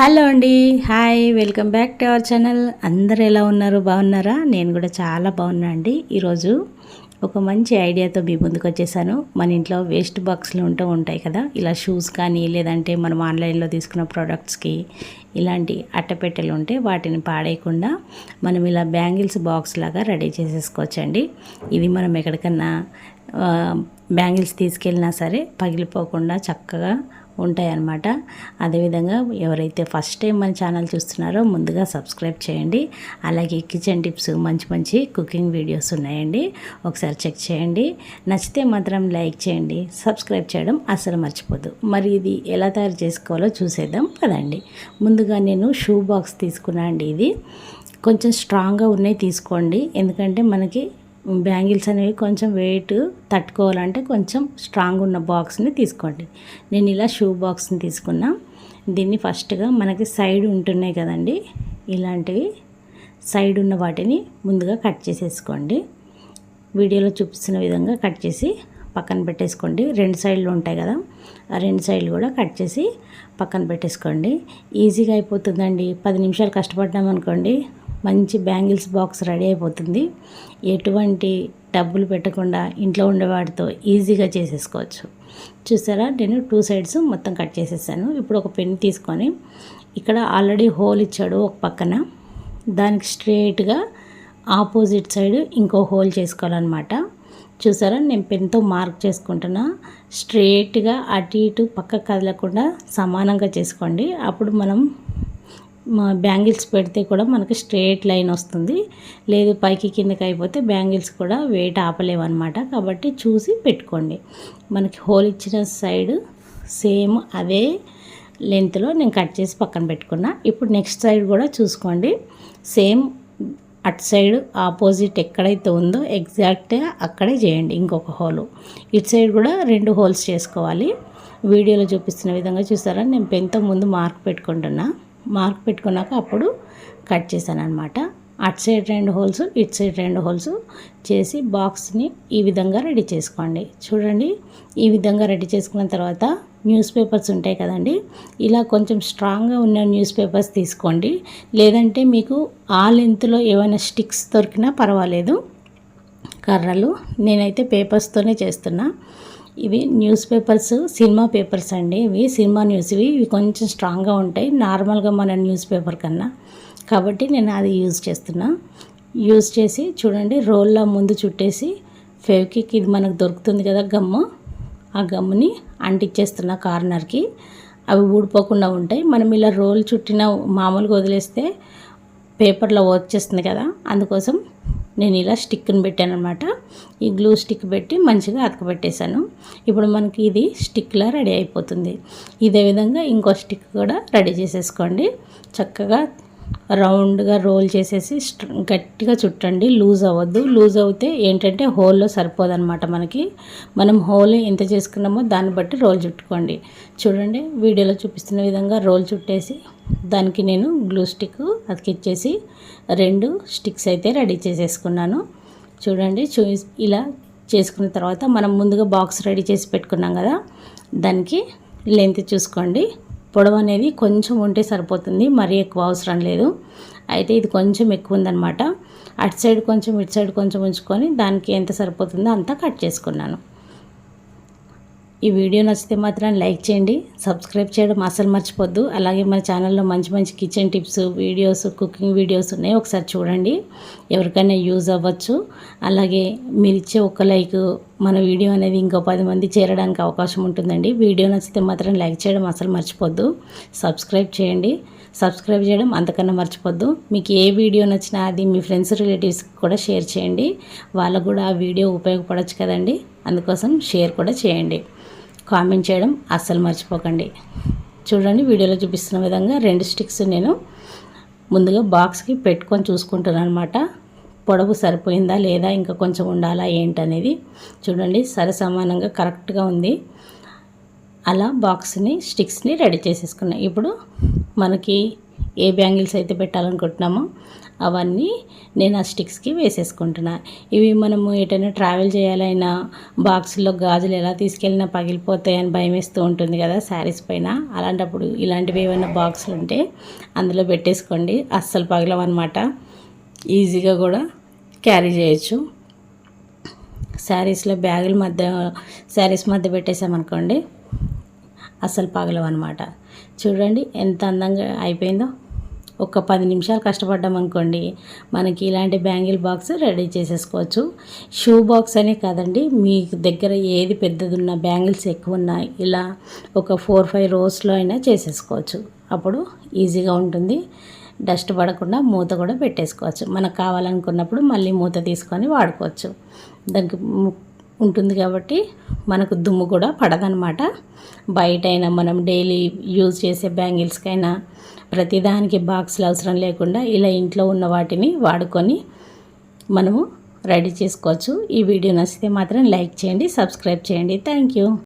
Hello అండి. Hi welcome back to our channel. అందరు ఎలా ఉన్నారు? బాగున్నారా? నేను కూడా చాలా బాగున్నా అండి. ఈరోజు ఒక మంచి ఐడియాతో మీ ముందుకు వచ్చేసాను. మన ఇంట్లో వేస్ట్ బాక్స్లు ఉంటూ ఉంటాయి కదా? ఇలా షూస్ కానీ లేదంటే మనం ఆన్లైన్లో తీసుకున్న ప్రోడక్ట్స్కి ఇలాంటి అట్టపెట్టెలు ఉంటే వాటిని పాడేయకుండా మనం ఇలా బ్యాంగిల్స్ బాక్స్ లాగా రెడీ చేసేసుకోవచ్చండి. ఇది మనం ఎక్కడికన్నా బ్యాంగిల్స్ తీసుకెళ్ళినా సరే పగిలిపోకుండా చక్కగా ఉంటాయన్నమాట. అదేవిధంగా ఎవరైతే ఫస్ట్ టైం మన ఛానల్ చూస్తున్నారో ముందుగా సబ్స్క్రైబ్ చేయండి. అలాగే కిచెన్ టిప్స్ మంచి మంచి కుకింగ్ వీడియోస్ ఉన్నాయండి. ఒకసారి చెక్ చేయండి. నచ్చితే మాత్రం లైక్ చేయండి. సబ్స్క్రైబ్ చేయడం అసలు మర్చిపోద్దు. మరి ఇది ఎలా తయారు చేసుకోవాలో చూసేద్దాం. కదండి ముందుగా నేను షూ బాక్స్ తీసుకున్నా అండి ఇది. కొంచెం స్ట్రాంగ్గా ఉన్నాయి తీసుకోండి. ఎందుకంటే మనకి బ్యాంగిల్స్ అనేవి కొంచెం వెయిట్ తట్టుకోవాలంటే కొంచెం స్ట్రాంగ్ ఉన్న బాక్స్ని తీసుకోండి. నేను ఇలా షూ బాక్స్ని తీసుకున్నా. దీన్ని ఫస్ట్గా మనకి సైడ్ ఉంటున్నాయి కదండి. ఇలాంటివి సైడ్ ఉన్న వాటిని ముందుగా కట్ చేసేసుకోండి. వీడియోలో చూపిస్తున్న విధంగా కట్ చేసి పక్కన పెట్టేసుకోండి. రెండు సైడ్లు ఉంటాయి కదా ఆ రెండు సైడ్లు కూడా కట్ చేసి పక్కన పెట్టేసుకోండి. ఈజీగా అయిపోతుందండి. పది నిమిషాలు కష్టపడ్డాం అనుకోండి మంచి బ్యాంగిల్స్ బాక్స్ రెడీ అయిపోతుంది. ఎటువంటి డబ్బులు పెట్టకుండా ఇంట్లో ఉండే వాటితో ఈజీగా చేసేసుకోవచ్చు. చూసారా? నేను టూ సైడ్స్ మొత్తం కట్ చేసేసాను. ఇప్పుడు ఒక పెన్ తీసుకొని ఇక్కడ ఆల్రెడీ హోల్ ఇచ్చాడు ఒక పక్కన. దానికి స్ట్రేట్గా ఆపోజిట్ సైడ్ ఇంకో హోల్ చేసుకోవాలన్నమాట. చూసారా? నేను పెన్తో మార్క్ చేసుకుంటున్నా. స్ట్రేట్గా అటు ఇటు పక్క కదలకుండా సమానంగా చేసుకోండి. అప్పుడు మనం బ్యాంగిల్స్ పెడితే కూడా మనకి స్ట్రేట్ లైన్ వస్తుంది. లేదు పైకి కిందకి అయిపోతే బ్యాంగిల్స్ కూడా వెయిట్ ఆపలేవన్నమాట. కాబట్టి చూసి పెట్టుకోండి. మనకి హోల్ ఇచ్చిన సైడ్ సేమ్ అదే లెంత్లో నేను కట్ చేసి పక్కన పెట్టుకున్నా. ఇప్పుడు నెక్స్ట్ సైడ్ కూడా చూసుకోండి. సేమ్ అటు సైడ్ ఆపోజిట్ ఎక్కడైతే ఉందో ఎగ్జాక్ట్గా అక్కడే చేయండి ఇంకొక హోలు. ఇటు సైడ్ కూడా రెండు హోల్స్ చేసుకోవాలి. వీడియోలో చూపిస్తున్న విధంగా చూసారా? నేను పెన్తో ముందు మార్క్ పెట్టుకుంటున్నా. మార్క్ పెట్టుకున్నాక అప్పుడు కట్ చేశాను అనమాట అటు సైడ్ రెండు హోల్స్ ఇటు సైడ్ రెండు హోల్స్ చేసి బాక్స్ని ఈ విధంగా రెడీ చేసుకోండి. చూడండి ఈ విధంగా రెడీ చేసుకున్న తర్వాత న్యూస్ పేపర్స్ ఉంటాయి కదండి ఇలా కొంచెం స్ట్రాంగ్గా ఉన్న న్యూస్ పేపర్స్ తీసుకోండి. లేదంటే మీకు ఆ లెంత్లో ఏమైనా స్టిక్స్ దొరికినా పర్వాలేదు. కర్రలు నేనైతే పేపర్స్తోనే చేస్తున్నా. ఇవి న్యూస్ పేపర్స్ సినిమా పేపర్స్ అండి ఇవి. సినిమా న్యూస్ ఇవి. ఇవి కొంచెం స్ట్రాంగ్గా ఉంటాయి. నార్మల్గా మన న్యూస్ పేపర్ కన్నా. కాబట్టి నేను అది యూజ్ చేస్తున్నా. యూజ్ చేసి చూడండి రోల్లో ముందు చుట్టేసి ఫెవికిక్ ఇది మనకు దొరుకుతుంది కదా గమ్ము. ఆ గమ్ముని అంటించేస్తున్న కార్నర్కి. అవి ఊడిపోకుండా ఉంటాయి. మనం ఇలా రోల్ చుట్టిన మామూలుగా వదిలేస్తే పేపర్లో వచ్చేస్తుంది కదా. అందుకోసం నేను ఇలా స్టిక్ని పెట్టాను అనమాట ఈ గ్లూ స్టిక్ పెట్టి మంచిగా అతకబెట్టేశాను. ఇప్పుడు మనకి ఇది స్టిక్లా రెడీ అయిపోతుంది. ఇదే విధంగా ఇంకో స్టిక్ కూడా రెడీ చేసేసుకోండి. చక్కగా రౌండ్గా రోల్ చేసేసి గట్టిగా చుట్టండి. లూజ్ అవ్వద్దు. లూజ్ అవుతే ఏంటంటే హోల్లో సరిపోదన్నమాట మనకి. మనం హోల్ ఎంత చేసుకున్నామో దాన్ని బట్టి రోల్ చుట్టుకోండి. చూడండి వీడియోలో చూపిస్తున్న విధంగా రోల్ చుట్టేసి దానికి నేను గ్లూ స్టిక్ అతికిచ్చేసి రెండు స్టిక్స్ అయితే రెడీ చేసేసుకున్నాను. చూడండి చూ ఇలా చేసుకున్న తర్వాత మనం ముందుగా బాక్స్ రెడీ చేసి పెట్టుకున్నాం కదా దానికి లెంత్ చూసుకోండి. పొడవు అనేది కొంచెం ఉంటే సరిపోతుంది మరీ ఎక్కువ అవసరం లేదు. అయితే ఇది కొంచెం ఎక్కువ ఉందనమాట అటు సైడ్ కొంచెం ఇటు సైడ్ కొంచెం ఉంచుకొని దానికి ఎంత సరిపోతుందో అంతా కట్ చేసుకున్నాను. ఈ వీడియో నచ్చితే మాత్రం లైక్ చేయండి సబ్స్క్రైబ్ చేయడం అసలు మర్చిపోద్దు. అలాగే మన ఛానల్లో మంచి మంచి kitchen tips videos cooking videos ఉన్నాయి. ఒకసారి చూడండి ఎవరికైనా యూజ్ అవ్వచ్చు. అలాగే మీరు ఇచ్చే ఒక లైక్ మన వీడియో అనేది ఇంకో పది మంది చేరడానికి అవకాశం ఉంటుందండి. వీడియో నచ్చితే మాత్రం లైక్ చేయడం అసలు మర్చిపోద్దు. సబ్స్క్రైబ్ చేయండి. సబ్స్క్రైబ్ చేయడం అంతకన్నా మర్చిపోద్దు. మీకు ఏ వీడియో నచ్చినా అది మీ ఫ్రెండ్స్ రిలేటివ్స్కి కూడా షేర్ చేయండి. వాళ్ళకు కూడా ఆ వీడియో ఉపయోగపడవచ్చు కదండి. అందుకోసం షేర్ కూడా చేయండి. కామెంట్ చేయడం అస్సలు మర్చిపోకండి. చూడండి వీడియోలో చూపిస్తున్న విధంగా రెండు స్టిక్స్ నేను ముందుగా బాక్స్కి పెట్టుకొని చూసుకుంటాను అనమాట పొడవు సరిపోయిందా లేదా ఇంకా కొంచెం ఉండాలా ఏంటనేది చూడండి. సరసమానంగా కరెక్ట్గా ఉంది. అలా బాక్స్ని స్టిక్స్ని రెడీ చేసేసుకున్నాం. ఇప్పుడు మనకి ఏ బ్యాంగిల్స్ అయితే పెట్టాలనుకుంటున్నామో అవన్నీ నేను ఆ స్టిక్స్కి వేసేసుకుంటున్నా. ఇవి మనము ఎటైనా ట్రావెల్ చేయాలైనా బాక్స్లో గాజులు ఎలా తీసుకెళ్ళినా పగిలిపోతాయని భయం వేస్తూ ఉంటుంది కదా శారీస్ పైన. అలాంటప్పుడు ఇలాంటివి ఏమైనా బాక్సులు ఉంటే అందులో పెట్టేసుకోండి. అస్సలు పగలవన్నమాట. ఈజీగా కూడా క్యారీ చేయొచ్చు. శారీస్లో బ్యాగుల మధ్య శారీస్ మధ్య పెట్టేసామనుకోండి అస్సలు పగలవన్నమాట. చూడండి ఎంత అందంగా అయిపోయిందో. ఒక పది నిమిషాలు కష్టపడ్డాం అనుకోండి మనకి ఇలాంటి బ్యాంగిల్ బాక్స్ రెడీ చేసేసుకోవచ్చు. షూ బాక్స్ అనే కాదండి మీ దగ్గర ఏది పెద్దది ఉన్న బ్యాంగిల్స్ ఎక్కువ ఉన్నా ఇలా ఒక ఫోర్ ఫైవ్ రోస్లో అయినా చేసేసుకోవచ్చు. అప్పుడు ఈజీగా ఉంటుంది. డస్ట్ పడకుండా మూత కూడా పెట్టేసుకోవచ్చు. మనకు కావాలనుకున్నప్పుడు మళ్ళీ మూత తీసుకొని వాడుకోవచ్చు. దానికి ఉంటుంది కాబట్టి మనకు దుమ్ము కూడా పడదనమాట బయటైనా మనం డైలీ యూజ్ చేసే బ్యాంగిల్స్కైనా ప్రతిదానికి బాక్స్లు అవసరం లేకుండా ఇలా ఇంట్లో ఉన్న వాటిని వాడుకొని మనము రెడీ చేసుకోవచ్చు. ఈ వీడియో నచ్చితే మాత్రం లైక్ చేయండి సబ్స్క్రైబ్ చేయండి. Thank you.